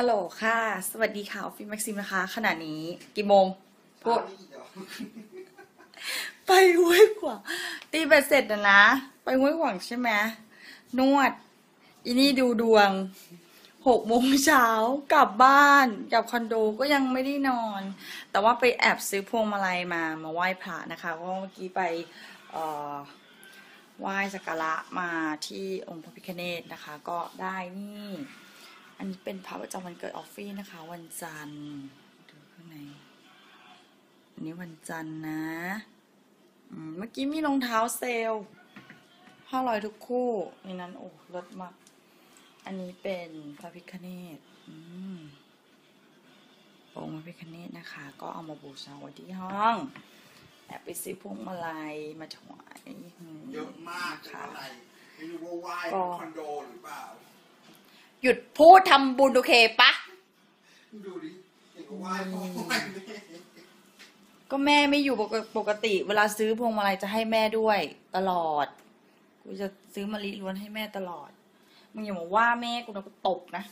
ฮัลโหลค่ะ สวัสดีค่ะออฟฟิศแม็กซิมนะคะ ขณะนี้กี่โมงพูดไปห้วยขวางตีเบ็ดเสร็จนะนะ ไปห้วยขวางใช่ไหมนวด อีนี่ดูดวงหกโมงเช้ากลับบ้านกลับคอนโดก็ยังไม่ได้นอน แต่ว่าไปแอบซื้อพวงมาลัยมามาไหว้พระนะคะก็เมื่อกี้ไปเอ่อไหว้สักการะมาที่องค์พระพิฆเนศนะคะ ก็ได้นี่ อันนี้เป็นพระประจำวันเกิดออฟฟี่นะคะ วันจันทร์ดูข้างในอันนี้วันจันทร์นะอืมเมื่อกี้มีรองเท้าเซลล์ห้าร้อยทุกคู่ในนั้นโอ้ลดมาก อันนี้เป็นพระพิฆเนศอืมองค์พระพิฆเนศนะคะ ก็เอามาบูชาไว้ที่ห้อง แอบไปซื้อพวงมาลัยมาถวายอืมเยอะมากนะคะอะไรไม่รู้ว่าไหว้ก็คอนโดหรือเปล่า หยุดพูดทำบุญโอเคปะ ดูดิเห็นว่าไหว้พ่อไหว้แม่ก็แม่ไม่อยู่ปกปกติ เวลาซื้อพวงมาลัยจะให้แม่ด้วย ตลอด กูจะซื้อมะลิล้วนให้แม่ตลอด มึงอย่ามาว่าแม่กูนะกูตบนะ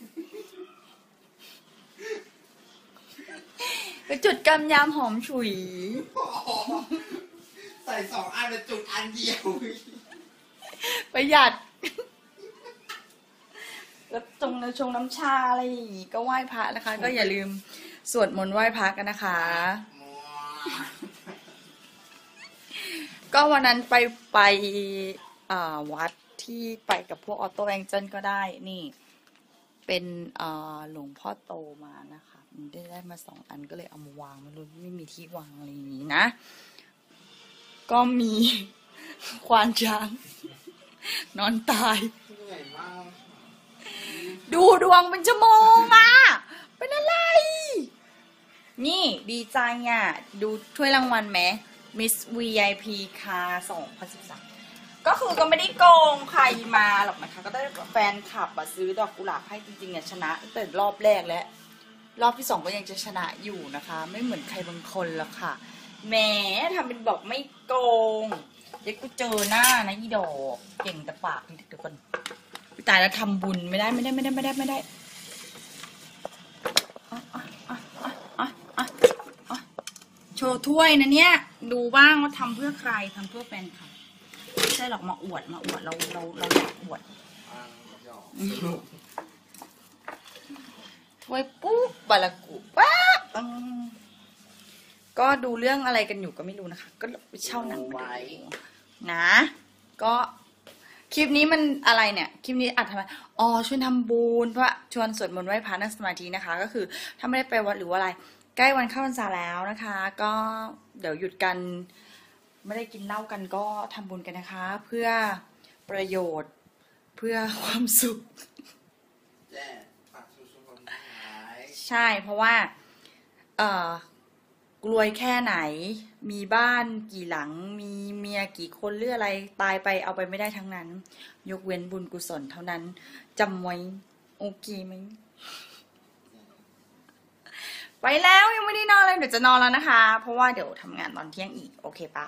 ไปจุดกำยามหอมฉุยอ๋อใส่สองอันเป็นจุดอันเดียว ประหยัดแล้ว จงชงน้ำชาอะไรอย่างงี้ก็ไหว้พระนะคะ ก็อย่าลืมสวดมนต์ไหว้พระกันนะคะ ก็วันนั้นไปไปอ่าวัดที่ไปกับพวกออโต้แองเจิลก็ได้นี่ เป็นอ่าหลวงพ่อโตมานะคะมันได้ได้มาสองอันก็เลยเอามาวางไม่รู้ไม่มีที่วางอะไรอย่างนี้นะ ก็มีควานช้างนอนตายเหนื่อยมากดูด วงเป็นชั่วโมงอะ เป็นอะไร นี่ดีใจอะ ดูถ้วยรางวัลไหม Miss VIP คา2013 ก็คือก็ไม่ได้โกงใครมาหรอกนะคะ ก็ได้แฟนคลับอะซื้อดอกกุหลาบให้จริงๆอะชนะตั้งแต่รอบแรกแล้ว รอบที่สองก็ยังจะชนะอยู่นะคะ ไม่เหมือนใครบางคนหรอกค่ะ แหมทำเป็นบอกไม่โกง เดี๋ยวกูเจอหน้านะอีดอก เก่งแต่ปากนี่เดี๋ยวก่อน ตายแล้วทำบุญไม่ได้ไม่ได้ไม่ได้ไม่ได้ไม่ได้โชว์ถ้วยนะเนี่ย ดูบ้างว่าทำเพื่อใครทำเพื่อแฟนคลับไม่ใช่หรอกมาอวดมาอวดเราเราเราอยากอวดถ้วยปุ๊บบาลากุปั๊บก็ดูเรื่องอะไรกันอยู่ก็ไม่รู้นะคะ ก็ไปเช่าหนังมาดูนะ ก็ คลิปนี้มันอะไรเนี่ย คลิปนี้อัดทำไม อ๋อชวนทำบุญเพราะว่าชวนสวดมนต์ไหว้พระนั่งสมาธินะคะ ก็คือถ้าไม่ได้ไปวัดหรือว่าอะไร ใกล้วันเข้าพรรษาแล้วนะคะ ก็เดี๋ยวหยุดกัน ไม่ได้กินเหล้ากันก็ทำบุญกันนะคะ เพื่อประโยชน์เพื่อความสุข แจ้ปักสุสุคนหาย ใช่เพราะว่า เอ่อ รวยแค่ไหน มีบ้านกี่หลัง มีเมียกี่คนหรืออะไรตายไปเอาไปไม่ได้ทั้งนั้น ยกเว้นบุญกุศลเท่านั้นจำไว้โอเคไหมไปแล้วยังไม่ได้นอนเลยเดี๋ยวจะนอนแล้วนะคะ เพราะว่าเดี๋ยวทำงานตอนเที่ยงอีก โอเคปะ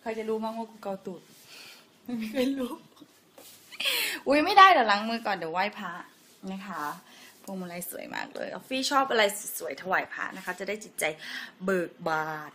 ใครจะรู้มั้งว่ากูเกาตูดไม่มีใครรู้ อุ้ยไม่ได้เดี๋ยวล้างมือก่อนเดี๋ยวไหว้พระนะคะ วงมาลัยสวยมากเลยออฟฟี่ชอบอะไรสวยๆถวายพระนะคะ จะได้จิตใจเบิกบาน